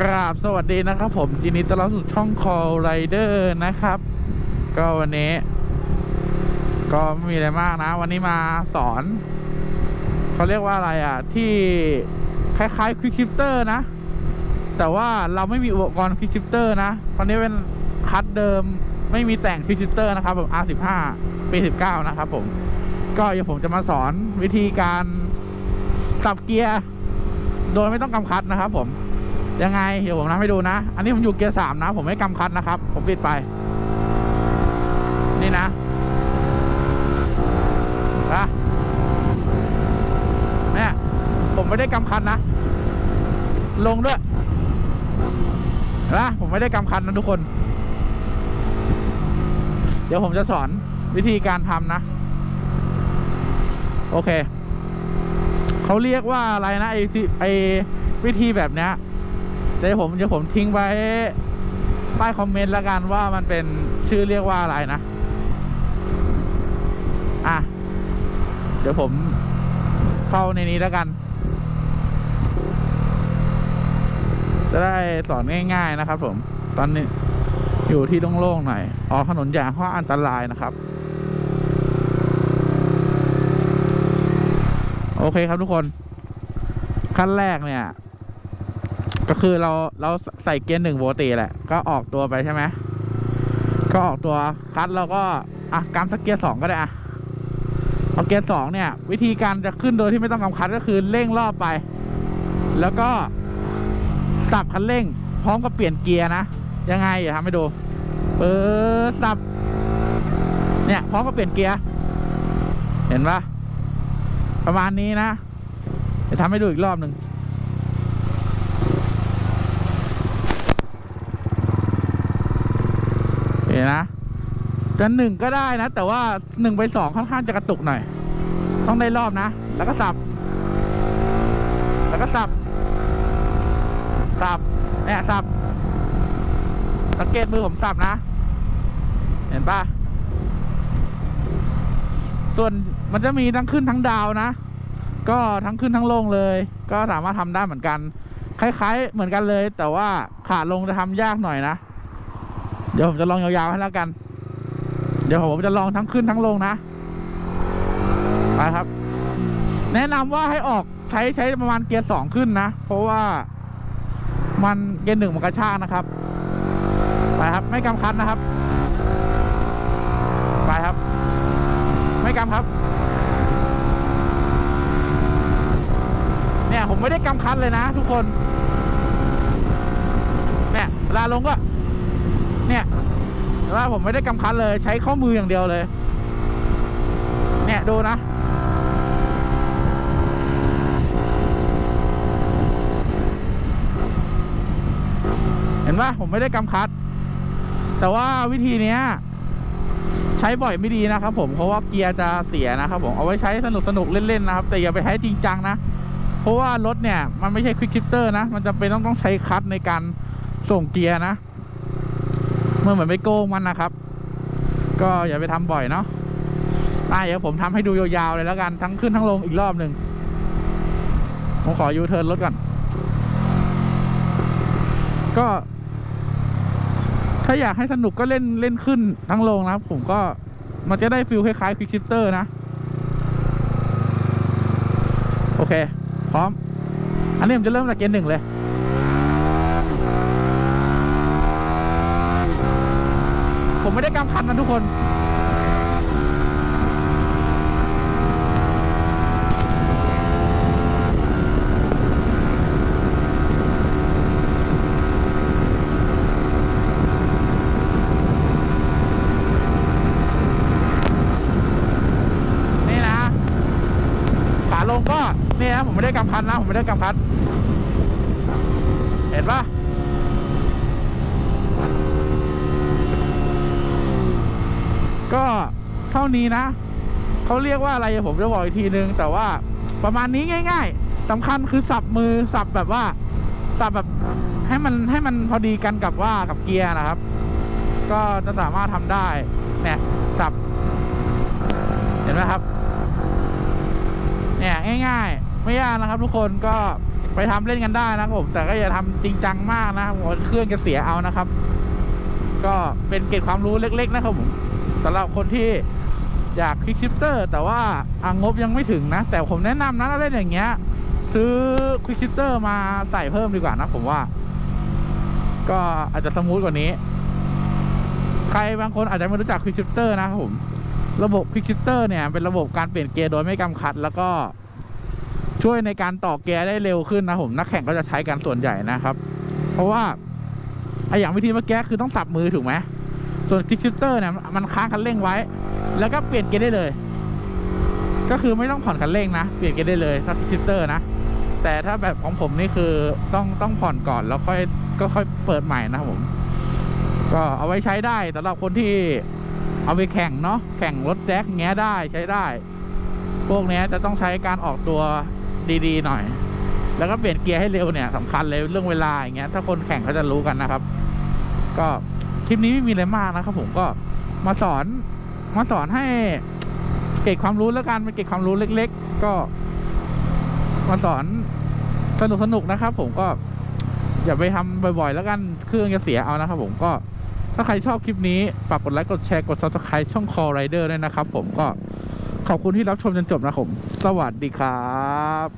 กราบสวัสดีนะครับผมจินดีต้อนรับสู่ช่อง Call Rider นะครับ ก็วันนี้ ก็ไม่มีอะไรมากนะ วันนี้มาสอน เขาเรียกว่าอะไรอะ ที่คล้ายๆ Quick Shifter นะ แต่ว่าเราไม่มีอุปกรณ์ Quick Shifter นะวันนี้เป็นคัดเดิมไม่มีแต่ง Quick Shifter นะครับแบบ R15 ปี 19 นะครับผม ก็เดี๋ยวผมจะมาสอนวิธีการสับเกียร์ โดยไม่ต้องกำคัดนะครับผม ยังไง เดี๋ยวผมทำให้ดูนะ อันนี้ผมอยู่เกียร์สามนะ ผมไม่กำคัดนะครับ ผมปิดไป นี่นะนะเนี่ยผมไม่ได้กำคัดนะ ลงด้วยนะผมไม่ได้กำคัดนะทุกคน เดี๋ยวผมจะสอนวิธีการทำนะ โอเค เขาเรียกว่าอะไรนะไอ้ไอ้วิธีแบบเนี้ย เดี๋ยวผมเดี๋ยวผมทิ้งไว้ใต้คอมเมนต์ล้วกันว่ามันเป็นชื่อเรียกว่าอะไรนะ อะ เดี๋ยวผมเข้าในนี้ล้วกัน จะได้สอนง่าย ๆนะครับ ผม ตอนนี้อยู่ที่โล่งๆหน่อย ออกถนนใหญ่เพราะอันตรายนะครับ โอเคครับทุกคน ขั้นแรกเนี่ย ก็คือเราเราใส่เกียร์หนึ่งปกติแหละ ก็ออกตัวไปใช่ไหมก็ออกตัวคัดเราก็อะกำสักเกียร์สองก็ได้อะเอาเกียร์สองเนี่ย วิธีการจะขึ้นโดยที่ไม่ต้องกำคัดก็คือเร่งรอบไป แล้วก็สับคันเร่ง พร้อมกับเปลี่ยนเกียร์นะยังไงอย่าทำให้ดูเปิดสับ เนี่ยพร้อมกับเปลี่ยนเกียร์เห็นปะประมาณนี้นะจะทำให้ดูอีกรอบหนึ่ง เห็ นนะจะหนึ่งก็ได้นะ แต่ว่าหนึ่งไปสองค่อนข้างจะกระตุกหน่อย ต้องได้รอบนะ แล้วก็สับ แล้วก็สับ สับเนี่ยสับ สังเกตมือผมสับนะ เห็นปะส่วนมันจะมีทั้งขึ้นทั้งดาวนะ ก็ทั้งขึ้นทั้งลงเลย ก็สามารถทำได้เหมือนกัน คล้าย ๆ เหมือนกันเลย แต่ว่าขาลงจะทำยากหน่อยนะ เดี๋ยวผมจะลองยาวๆให้แล้วกัน เดี๋ยวผมจะลองทั้งขึ้นทั้งลงนะไปครับ แนะนำว่าให้ออกใช้ใช้ประมาณเกียร์สองขึ้นนะ เพราะว่ามันเกียร์หนึ่งมันกระชากนะครับ ไปครับ ไม่กำคัดนะครับ ไปครับ ไม่กำครับ เนี่ยผมไม่ได้กำคัดเลยนะทุกคน เนี่ยเวลาลงก็ ว่าผมไม่ได้กำคัดเลยใช้ข้อมืออย่างเดียวเลย เนี่ยดูนะ เห็นปะผมไม่ได้กำคัด แต่ว่าวิธีเนี้ย ใช้บ่อยไม่ดีนะครับผมเพราะว่าเกียร์จะเสียนะครับผมเอาไว้ใช้สนุกสนุกเล่นๆนะครับ แต่อย่าไปใช้จริงจังนะเพราะว่ารถเนี่ยมันไม่ใช่ควิกชิปเตอร์นะ มันจะเป็นต้องต้องใช้คลัตช์ในการส่งเกียร์นะ มื่อเหมือนไปโกงมันนะครับ ก็อย่าไปทำบ่อยเนาะอะเดี๋ยวผมทำให้ดูยาวๆเลยแล้วกันทั้งขึ้นทั้งลงอีกรอบหนึ่งผมขอยูเทิร์นรถก่อน ก็ ถ้าอยากให้สนุกก็เล่นเล่นขึ้นทั้งลงนะครับ ผมก็มันจะได้ฟิลคล้ายๆควิกชิปเตอร์นะ โอเค พร้อม อันนี้ผมจะเริ่มจากเกียร์หนึ่งเลย ผมไม่ได้กำคันนะทุกคนนี่นะขาลงก็นี่นะผมไม่ได้กำคันนะผมไม่ได้กำคันเห็นปะ ก็เท่านี้นะเขาเรียกว่าอะไรผมจะบอกอีกทีนึง แต่ว่าประมาณนี้ง่าย ๆสำคัญคือสับมือสับแบบว่าสับแบบให้มันให้มันพอดีกันกับว่ากับเกียร์นะครับ ก็จะสามารถทำได้เนี่ยสับ เห็นไหมครับ เนี่ยง่าย ๆ ไม่ยากนะครับ ทุกคนก็ไปทำเล่นกันได้นะครับผม แต่ก็อย่าทำจริงจังมากนะครับเครื่องจะเสียเอานะครับ ก็เป็นเกร็ดความรู้เล็ก ๆ นะครับผม สำหรับคนที่อยากคลิกชิปเตอร์ แต่ว่าอางบยังไม่ถึงนะ แต่ผมแนะนำนะถ้าเล่นอย่างเงี้ย ซื้อคลิกชิปเตอร์มาใส่เพิ่มดีกว่านะผมว่า ก็อาจจะสมูทกว่านี้ ใครบางคนอาจจะไม่รู้จักควิกชิปเตอร์นะครับผม ระบบควิกชิปเตอร์เนี่ยเป็นระบบการเปลี่ยนเกียร์โดยไม่กำคัด แล้วก็ช่วยในการต่อเกียร์ได้เร็วขึ้นนะผมนักแข่งก็จะใช้กันส่วนใหญ่นะครับ เพราะว่าไออย่างวิธีเมื่อกี้คือต้องสับมือถูกไหม ส่วนควิกชิปเตอร์เนี่ยมันค้างคันเร่งไว้ แล้วก็เปลี่ยนเกียร์ได้เลย ก็คือไม่ต้องผ่อนคันเร่งนะ เปลี่ยนเกียร์ได้เลยถ้าควิกชิปเตอร์นะ แต่ถ้าแบบของผมนี่คือต้องต้องผ่อนก่อนแล้วค่อยก็ค่อยเปิดใหม่นะผม ก็เอาไว้ใช้ได้สำหรับคนที่เอาไปแข่งเนาะแข่งรถแจ็คเงี้ยได้ใช้ได้ พวกเนี้ยจะต้องใช้การออกตัวดีๆหน่อย แล้วก็เปลี่ยนเกียร์ให้เร็วเนี่ยสำคัญเลยเรื่องเวลาอย่างเงี้ยถ้าคนแข่งเขาจะรู้กันนะครับ ก็ ลิปนี้ไม่มีอะไรมากนะครับผมก็มาสอนมาสอนให้เก็บความรู้แล้วกันเป็นเก็บความรู้เล็ก ๆ ก็มาสอนสนุกสนุกๆนะครับ ผมก็อย่าไปทำบ่อยๆ แล้วกันเครื่องจะเสียเอานะครับ ผมก็ถ้าใครชอบคลิปนี้ฝากกดไลค์กดแชร์กด subscribe ช่อง Call Rider ด้วยนะครับ ผมก็ขอบคุณที่รับชมจนจบนะครับผม สวัสดีครับ